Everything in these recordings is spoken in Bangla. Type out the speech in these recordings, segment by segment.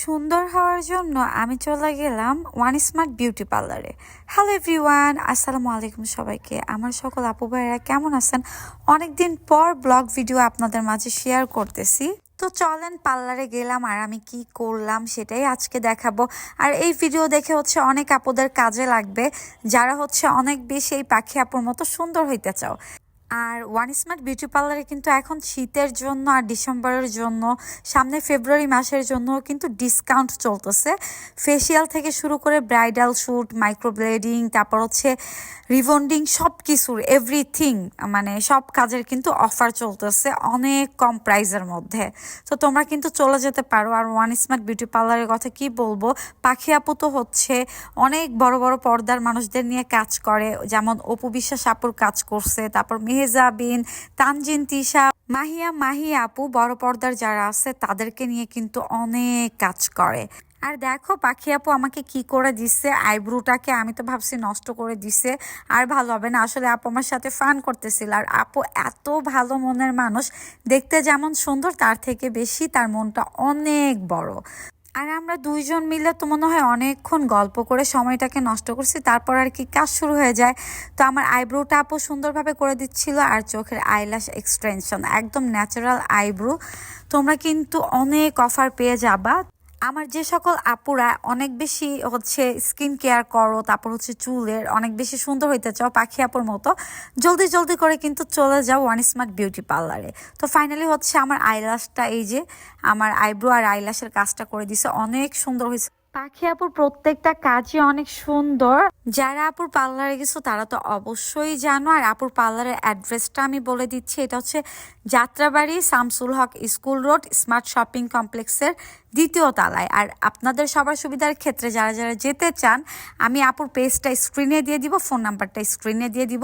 সুন্দর হওয়ার জন্য আমি চলে গেলাম ওয়ান স্মার্ট বিউটি পার্লারে হ্যালো এভরিওয়ান আসসালামু আলাইকুম সবাইকে। আমার সকল আপু ভাইয়েরা কেমন আছেন? অনেকদিন পর ব্লগ ভিডিও আপনাদের মাঝে শেয়ার করতেছি। তো চলেন পার্লারে গেলাম আর আমি কি করলাম সেটাই আজকে দেখাবো। আর এই ভিডিও দেখে হচ্ছে অনেক আপুদের কাজে লাগবে। যারা হচ্ছে অনেক বেশি এই পাখি আপুর মতো সুন্দর হইতে চাও। আর ওয়ান স্মার্ট বিউটি পার্লারে কিন্তু এখন শীতের জন্য আর ডিসেম্বরের জন্য, সামনে ফেব্রুয়ারি মাসের জন্য কিন্তু ডিসকাউন্ট চলতেছে। ফেসিয়াল থেকে শুরু করে ব্রাইডাল শ্যুট মাইক্রোব্লেডিং তারপর হচ্ছে রিবন্ডিং সব কিছুর এভরিথিং মানে সব কাজের কিন্তু অফার চলতেছে অনেক কম প্রাইসের মধ্যে। তো তোমরা কিন্তু চলে যেতে পারো আর ওয়ান স্মার্ট বিউটি পার্লারের কথা কি বলব? পাখি আপু তো হচ্ছে অনেক বড় বড় পর্দার মানুষদের নিয়ে কাজ করে, যেমন অপু বিশ্বাস আপুর কাজ করছে, তারপর মেহেজাবিন তানজিন, তিশা, মাহিয়া, মাহি আপু, বড় পর্দার যারা আছে, তাদেরকে নিয়ে কিন্তু অনেক কাজ করে। আর দেখো, পাখি আপু আমাকে কি করে দিচ্ছে আইব্রুটাকে আমি তো ভাবছি নষ্ট করে দিছে। আর ভালো হবে না, আসলে আপু আমার সাথে ফান করতেছিল। আর আপু এত ভালো মনের মানুষ, দেখতে যেমন সুন্দর, তার থেকে বেশি তার মনটা অনেক বড়। আর আমরা দুইজন মিলে তো মনে হয় অনেকক্ষণ গল্প করে সময়টাকে নষ্ট করছি, তারপর আর কি কাজ শুরু হয়ে যায়। তো আমার আইব্রোটা আপু সুন্দরভাবে করে দিচ্ছিল আর চোখের আইলাস এক্সটেনশন, একদম ন্যাচারাল আইব্রো। তোমরা কিন্তু অনেক অফার পেয়ে যাবা। আমার যে সকল আপুরা অনেক বেশি হচ্ছে স্কিন কেয়ার করো, তারপর হচ্ছে চুলের অনেক বেশি সুন্দর হইতে চাও, পাখি আপুর মতো, জলদি জলদি করে কিন্তু চলে যাও ওয়ান স্মার্ট বিউটি পার্লারে তো ফাইনালি হচ্ছে আমার আইলাসটা এই যে আমার আইব্রো আর আইলাসের কাজটা করে দিছে, অনেক সুন্দর হয়েছে পাখি আপুর প্রত্যেকটা কাজই অনেক সুন্দর। যারা আপুর পার্লারে গেছো, তারা তো অবশ্যই জানো। আর আপুর পার্লারের অ্যাড্রেসটা আমি বলে দিচ্ছি। এটা হচ্ছে Jatrabari Shamsul Haque school road, smart shopping কমপ্লেক্সের দ্বিতীয় তলায়। আর আপনাদের সবার সুবিধার ক্ষেত্রে যারা যারা যেতে চান, আমি আপুর পেজটা স্ক্রিনে দিয়ে দিব ফোন নাম্বারটা স্ক্রিনে দিয়ে দিব।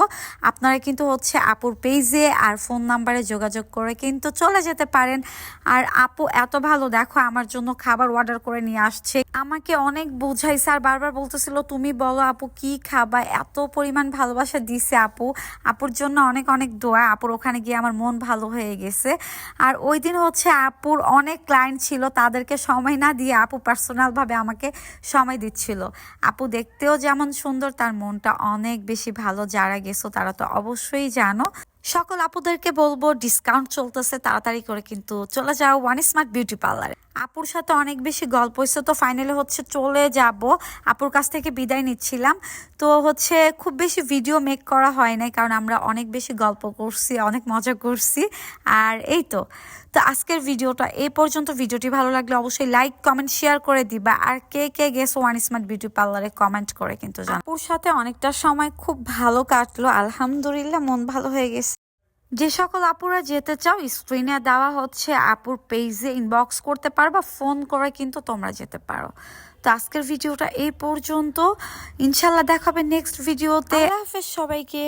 আপনারা কিন্তু হচ্ছে আপুর পেজে আর ফোন নাম্বারে যোগাযোগ করে কিন্তু চলে যেতে পারেন। আর আপু এত ভালো, দেখো আমার জন্য খাবার অর্ডার করে নিয়ে আসছে। আমাকে অনেক বুঝাইছে আর বারবার বলতেছিল, তুমি বলো আপু কি খাবা? এত পরিমাণ ভালোবাসা দিছে আপু। আপুর জন্য অনেক অনেক দোয়া। আপুর ওখানে গিয়ে আমার মন ভালো হয়ে গেছে। আর ওই দিন হচ্ছে আপুর অনেক ক্লায়েন্ট ছিল, তাদেরকে সময় না দিয়ে আপু পার্সোনালভাবে আমাকে সময় দিচ্ছিল। আপু দেখতেও যেমন সুন্দর, তার মনটা অনেক বেশি ভালো। যারা গেছো তারা তো অবশ্যই জানো। সকল আপুদেরকে বলব ডিসকাউন্ট চলতেছে, তাড়াতাড়ি করে কিন্তু চলে যাও ওয়ান স্মার্ট বিউটি পার্লারে আপুর সাথে অনেক বেশি গল্প হয়েছে, তো ফাইনালি হচ্ছে চলে যাব। আপুর কাছ থেকে বিদায় নিচ্ছিলাম। তো হচ্ছে খুব বেশি ভিডিও মেক করা হয় নাই, কারণ আমরা অনেক বেশি গল্প করছি, অনেক মজা করছি। আর এই তো তো আজকের ভিডিওটা এই পর্যন্ত। ভিডিওটি ভালো লাগলে অবশ্যই লাইক কমেন্ট শেয়ার করে দিবা। আর কে কে গেছো ওয়ান স্মার্ট বিউটি পার্লারে কমেন্ট করে কিন্তু জানাও। আপুর সাথে অনেকটা সময় খুব ভালো কাটলো, আলহামদুলিল্লাহ, মন ভালো হয়ে গেছে। যে সকল আপুরা যেতে চাও স্ক্রিনে দেওয়া হচ্ছে আপুর পেজে ইনবক্স করতে পারো বা ফোন করে কিন্তু তোমরা যেতে পারো। তো আজকের ভিডিওটা এই পর্যন্ত। ইনশাল্লাহ দেখাবে নেক্সট ভিডিওতে সবাইকে।